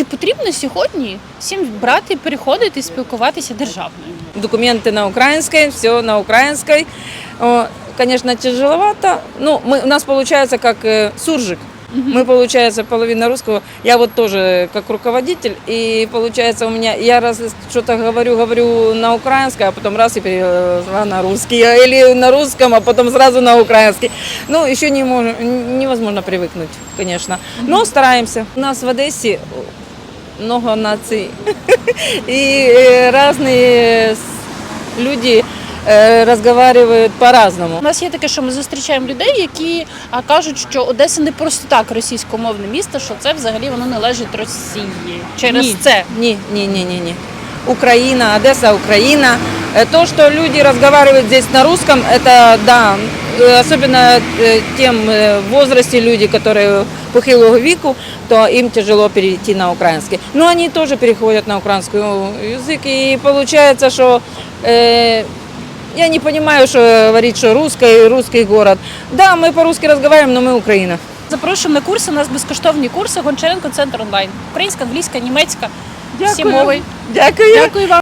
Чи потрібно сьогодні всім брати, переходити і спілкуватися державною? документы на украинской, все на украинской. О, Конечно, тяжеловато. Ну, мы, у нас получается как э, суржик. Мы, получается, половина русского. Я вот тоже как руководитель, и получается у меня, я раз что-то говорю, говорю на украинском, а потом раз и перевела на русский, или на русском, а потом сразу на украинский. Ну, еще не мож- невозможно привыкнуть, конечно. Но стараемся. У нас в Одессе много наций, и э, разные с- люди э, разговаривают по-разному. У нас є таке, що ми зустрічаємо людей, які а, кажуть, що Одеса не просто так російськомовне місто, що це взагалі воно належить Росії. Через Ні. це Не, не, не, не, не. Украина, Одесса, Украина. Э, То, что люди разговаривают здесь на русском, это да, э, особенно э, тем э, в возрасте люди, которые похилого веку, то им тяжело перейти на украинский. Но они тоже переходят на украинский язык, и получается, что э, я не понимаю, что говорить, что русский, русский город. Да, мы по-русски разговариваем, но мы Украина. запрошуємо на курси. У нас безкоштовні курси Гончаренко Центр онлайн. Українська, англійська, німецька. Всі Дякую. мови. Дякую. Дякую вам.